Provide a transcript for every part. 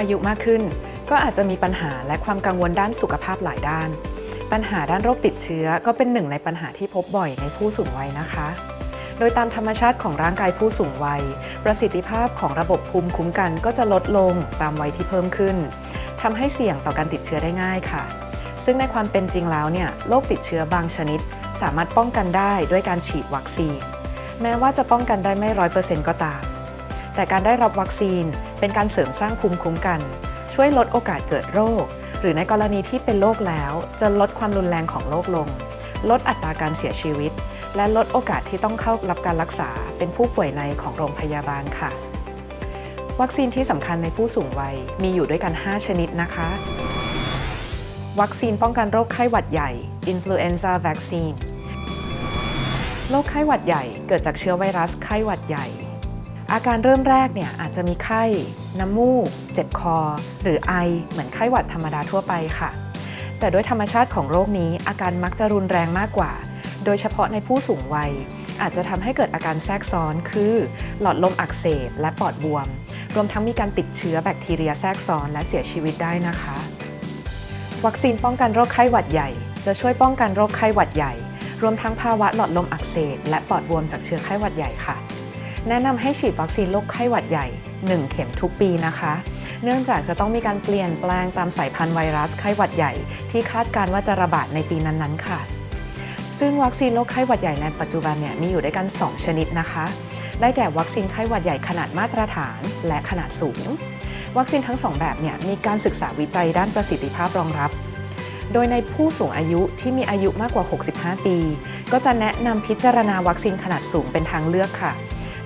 อายุมากขึ้น ก็อาจจะมีปัญหาและความกังวลด้านสุขภาพหลายด้าน ปัญหาด้านโรคติดเชื้อก็เป็นหนึ่งในปัญหาที่พบบ่อยในผู้สูงวัยนะคะ โดยตามธรรมชาติของร่างกายผู้สูงวัย ประสิทธิภาพของระบบภูมิคุ้มกันก็จะลดลงตามวัยที่เพิ่มขึ้นทำให้เสี่ยงต่อการติดเชื้อได้ง่ายค่ะ ซึ่งในความเป็นจริงแล้วเนี่ยโรคติดเชื้อบางชนิด สามารถป้องกันได้ด้วยการฉีดวัคซีน แม้ว่าจะป้องกันได้ไม่ร้อยเปอร์เซ็นต์ก็ตาม แต่การได้รับวัคซีนเป็นการเสริมสร้างภูมิคุ้มกัน ช่วยลดโอกาสเกิดโรค หรือในกรณีที่เป็นโรคแล้ว จะลดความรุนแรงของโรคลง ลดอัตราการเสียชีวิต และลดโอกาสที่ต้องเข้ารับการรักษาเป็นผู้ป่วยในของโรงพยาบาลค่ะ วัคซีนที่สำคัญในผู้สูงวัยมีอยู่ด้วยกัน 5 ชนิดนะคะ วัคซีนป้องกันโรคไข้หวัดใหญ่ Influenza Vaccine โรคไข้หวัดใหญ่เกิดจากเชื้อไวรัสไข้หวัดใหญ่ อาการเริ่มแรกเนี่ยอาจจะมีไข้ น้ำมูก เจ็บคอ หรือไอเหมือนไข้หวัดธรรมดาทั่วไปค่ะ แต่ด้วยธรรมชาติของโรคนี้อาการมักจะรุนแรงมากกว่า โดยเฉพาะในผู้สูงวัย อาจจะทำให้เกิดอาการแทรกซ้อนคือ หลอดลมอักเสบและปอดบวม รวมทั้งมีการติดเชื้อแบคทีเรียแทรกซ้อนและเสียชีวิตได้นะคะ วัคซีนป้องกันโรคไข้หวัดใหญ่ จะช่วยป้องกันโรคไข้หวัดใหญ่ รวมทั้งภาวะหลอดลมอักเสบและปอดบวมจากเชื้อไข้หวัดใหญ่ค่ะ แนะนำให้ฉีดวัคซีนโรคไข้หวัดใหญ่ 1 เข็มทุกปีนะคะ เนื่องจากจะต้องมีการเปลี่ยนแปลงตามสายพันธุ์ไวรัสไข้หวัดใหญ่ ที่คาดการณ์ว่าจะระบาดในปีนั้นๆ ค่ะ ซึ่งวัคซีนโรคไข้หวัดใหญ่ในปัจจุบันเนี่ยมีอยู่ด้วยกัน 2 ชนิดนะคะ ได้แก่วัคซีนไข้หวัดใหญ่ขนาดมาตรฐาน และขนาดสูง วัคซีนทั้งสองแบบเนี่ยมีการศึกษาวิจัยด้านประสิทธิภาพรองรับโดยในผู้สูงอายุที่มีอายุมากกว่า 65 ปี ก็จะแนะนำพิจารณาวัคซีนขนาดสูงเป็นทางเลือกค่ะ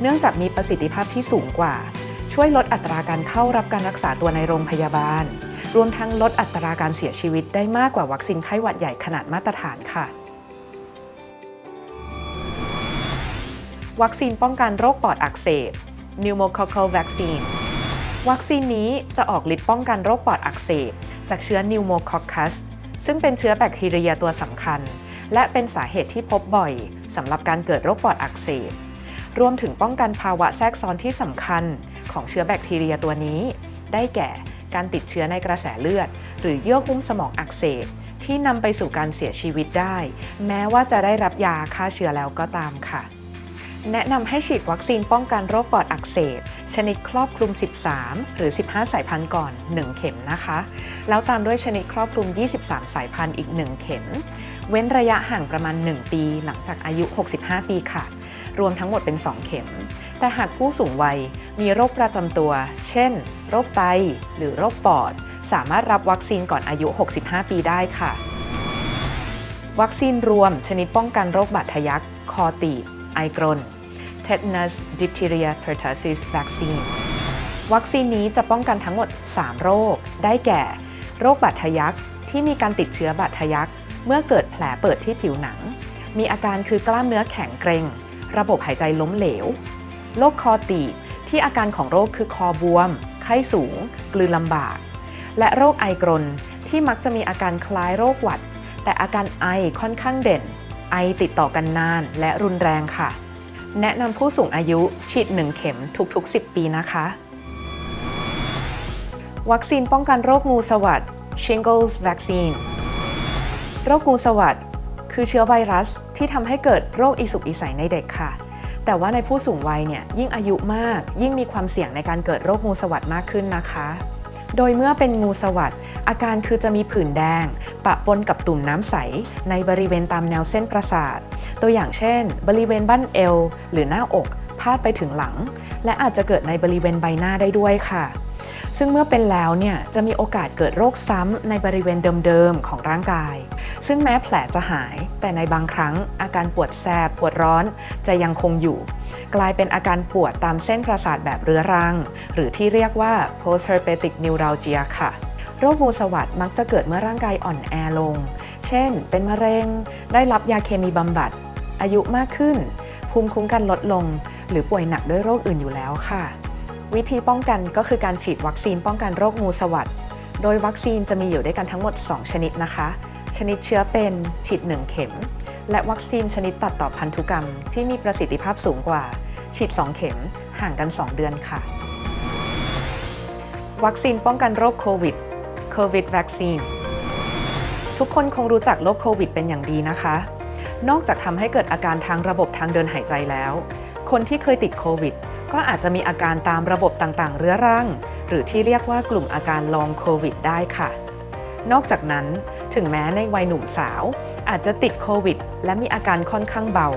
เนื่องจากมีประสิทธิภาพที่สูงกว่า ช่วยลดอัตราการเข้ารับการรักษาตัวในโรงพยาบาล รวมทั้งลดอัตราการเสียชีวิตได้มากกว่าวัคซีนไข้หวัดใหญ่ขนาดมาตรฐานค่ะ วัคซีนป้องกันโรคปอดอักเสบ pneumococcal vaccine วัคซีนนี้จะออกฤทธิ์ป้องกันโรคปอดอักเสบ จากเชื้อ pneumococcus ซึ่งเป็นเชื้อแบคทีเรียตัวสำคัญ และเป็นสาเหตุที่พบบ่อยสำหรับการเกิดโรคปอดอักเสบ รวมถึงป้องกันภาวะแทรกซ้อนที่สำคัญของเชื้อแบคทีเรียตัวนี้ ได้แก่การติดเชื้อในกระแสเลือด หรือเยื่อหุ้มสมองอักเสบที่นำไปสู่การเสียชีวิตได้ แม้ว่าจะได้รับยาฆ่าเชื้อแล้วก็ตามค่ะ แนะนำให้ฉีดวัคซีนป้องกันโรคปอดอักเสบ ชนิดครอบคลุม 13 หรือ 15 สายพันธุ์ก่อน 1 เข็มนะคะ แล้วตามด้วยชนิดครอบคลุม 23 สายพันธุ์อีก 1 เข็ม เว้นระยะห่างประมาณ 1 ปี หลังจากอายุ 65 ปีค่ะ รวมทั้งหมดเป็น 2 เข็ม แต่หากผู้สูงวัยมีโรคประจำตัว เช่น โรคไต หรือโรคปอด สามารถรับวัคซีนก่อนอายุ 65 ปีได้ค่ะ วัคซีนรวมชนิดป้องกันโรคบาดทะยัก คอตีบ ไอกรน Tetanus Diphtheria Pertussis Vaccine วัคซีนนี้จะป้องกันทั้งหมด 3 โรค ได้แก่ โรคบาดทะยักที่มีการติดเชื้อบาดทะยักเมื่อเกิดแผลเปิดที่ผิวหนัง มีอาการคือกล้ามเนื้อแข็งเกร็ง ระบบหายใจล้มเหลว โรคคอตีบที่อาการของโรคคือคอบวม ไข้สูง กลืนลำบาก และโรคไอกรนที่มักจะมีอาการคล้ายโรคหวัด แต่อาการไอค่อนข้างเด่น ไอติดต่อกันนานและรุนแรงค่ะ แนะนำผู้สูงอายุฉีด 1 เข็มทุกๆ 10 ปีนะคะ วัคซีนป้องกันโรคงูสวัสด Shingles Vaccine โรคงูสวัสด คือเชื้อไวรัสที่ทำให้เกิดโรคอีสุกอีใสในเด็กค่ะ แต่ว่าในผู้สูงวัยเนี่ยยิ่งอายุมากยิ่งมีความเสี่ยงในการเกิดโรคงูสวัสดมากขึ้นนะคะ โดยเมื่อเป็นงูสวัสดอาการคือจะมีผื่นแดง ปะปนกับตุ่มน้ำใส ในบริเวณตามแนวเส้นประสาท ตัวอย่างเช่น บริเวณบั้นเอว หรือหน้าอกพาดไปถึงหลัง และอาจจะเกิดในบริเวณใบหน้าได้ด้วยค่ะ ซึ่งเมื่อเป็นแล้วเนี่ยจะมีโอกาสเกิดโรคซ้ำในบริเวณเดิมๆของร่างกาย ซึ่งแม้แผลจะหาย แต่ในบางครั้งอาการปวดแสบปวดร้อนจะยังคงอยู่ กลายเป็นอาการปวดตามเส้นประสาทแบบเรื้อรัง หรือที่เรียกว่า postherpetic neuralgia ค่ะ โรคงูสวัสดมักจะเกิดเมื่อร่างกายอ่อนแอลง เช่น เป็นมะเร็ง ได้รับยาเคมีบำบัด อายุมากขึ้น ภูมิคุ้มกันลดลง หรือป่วยหนักด้วยโรคอื่นอยู่แล้วค่ะ วิธีป้องกันก็คือการฉีดวัคซีนป้องกันโรคงูสวัสดโดยวัคซีนจะมีอยู่ด้วยกันทั้งหมด 2 ชนิดนะคะ ชนิดเชื้อเป็นฉีด 1 เข็ม และวัคซีนชนิดตัดต่อพันธุกรรม ที่มีประสิทธิภาพสูงกว่า ฉีด 2 เข็มห่างกัน 2 เดือนค่ะ วัคซีนป้องกันโรคโควิด COVID Vaccine ทุกคนคงรู้จักโรคโควิดเป็นอย่างดีนะคะ นอกจากทำให้เกิดอาการทางระบบทางเดินหายใจแล้ว คนที่เคยติดโควิด ก็อาจจะมีอาการตามระบบต่างๆ เรื้อรัง หรือที่เรียกว่ากลุ่มอาการลองโควิดได้ค่ะ นอกจากนั้นถึงแม้ในวัยหนุ่มสาว อาจจะติดโควิด และมีอาการค่อนข้างเบา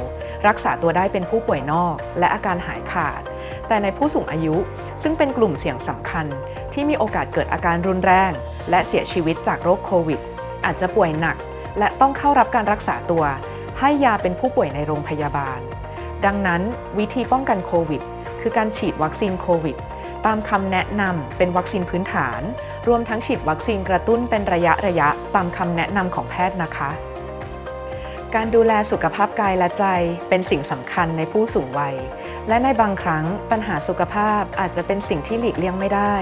รักษาตัวได้เป็นผู้ป่วยนอก และอาการหายขาด แต่ในผู้สูงอายุซึ่งเป็นกลุ่มเสี่ยงสำคัญ ที่มีโอกาสเกิดอาการรุนแรง และเสียชีวิตจากโรคโควิด อาจจะป่วยหนัก และต้องเข้ารับการรักษาตัว ให้ยาเป็นผู้ป่วยในโรงพยาบาล ดังนั้นวิธีป้องกันโควิด คือการฉีดวัคซีนโควิด ตามคำแนะนำเป็นวัคซีนพื้นฐาน รวมทั้งฉีดวัคซีนกระตุ้นเป็นระยะระยะตามคำแนะนำของแพทย์นะคะ การดูแลสุขภาพกายและใจเป็นสิ่งสำคัญในผู้สูงวัย และในบางครั้งปัญหาสุขภาพอาจจะเป็นสิ่งที่หลีกเลี่ยงไม่ได้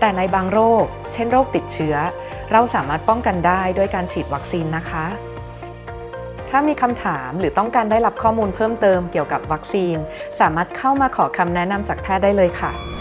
แต่ในบางโรค เช่นโรคติดเชื้อ เราสามารถป้องกันได้ด้วยการฉีดวัคซีนนะคะ ถ้ามีคำถามหรือต้องการได้รับข้อมูลเพิ่มเติมเกี่ยวกับวัคซีน สามารถเข้ามาขอคำแนะนำจากแพทย์ได้เลยค่ะ